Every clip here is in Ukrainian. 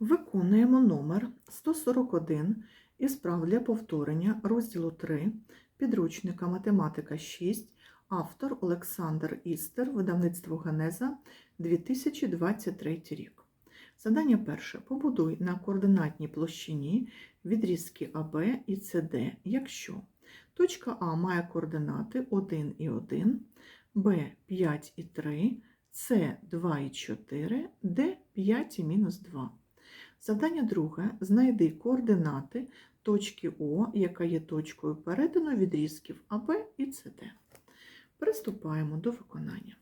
Виконуємо номер 141 із прав для повторення розділу 3 підручника Математика 6, автор Олександр Істер, видавництво Генеза 2023 рік. Задання перше. Побудуй на координатній площині відрізки АБ і СД, якщо точка А має координати 1 і 1, Б 5 і 3, С 2 і 4, Д 5 і мінус 2. Завдання друге. Знайди координати точки О, яка є точкою перетину відрізків АБ і СД. Приступаємо до виконання.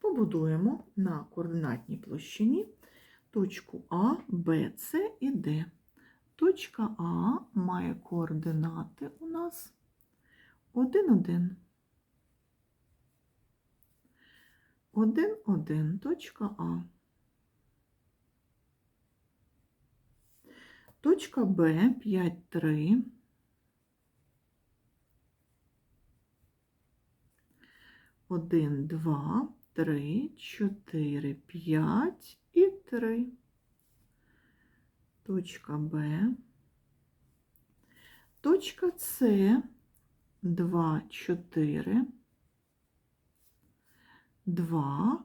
Побудуємо на координатній площині точку А, Б, С і Д. Точка А має координати у нас 1, 1. 1, 1, точка А. Точка Б 5, 3. Один, два, три, чотири, п'ять і три. Точка Б. Точка С 2, 4, 2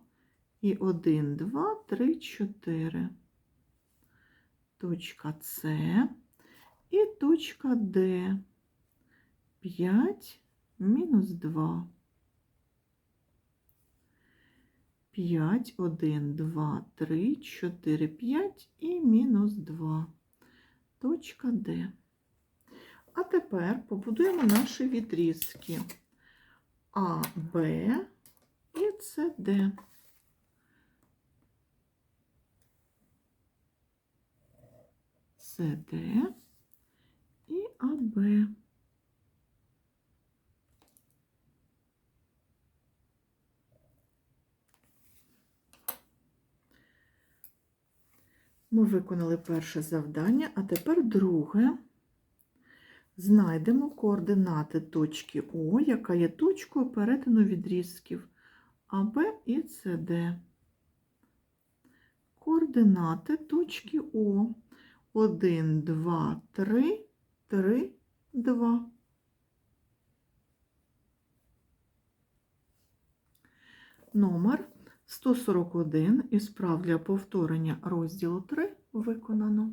і 1, 2, 3, 4 точка С і точка Д. 5 мінус 2. 5, 1, 2, 3, 4, 5 і мінус 2. Точка Д. А тепер побудуємо наші відрізки А, Б і СД. СД і АБ. Ми виконали перше завдання, а тепер друге. Знайдемо координати точки О, яка є точкою перетину відрізків АБ і СД. Координати точки О. 1, 2, 3, 3, 2. Номер 141 із прав для повторення розділу 3 виконано.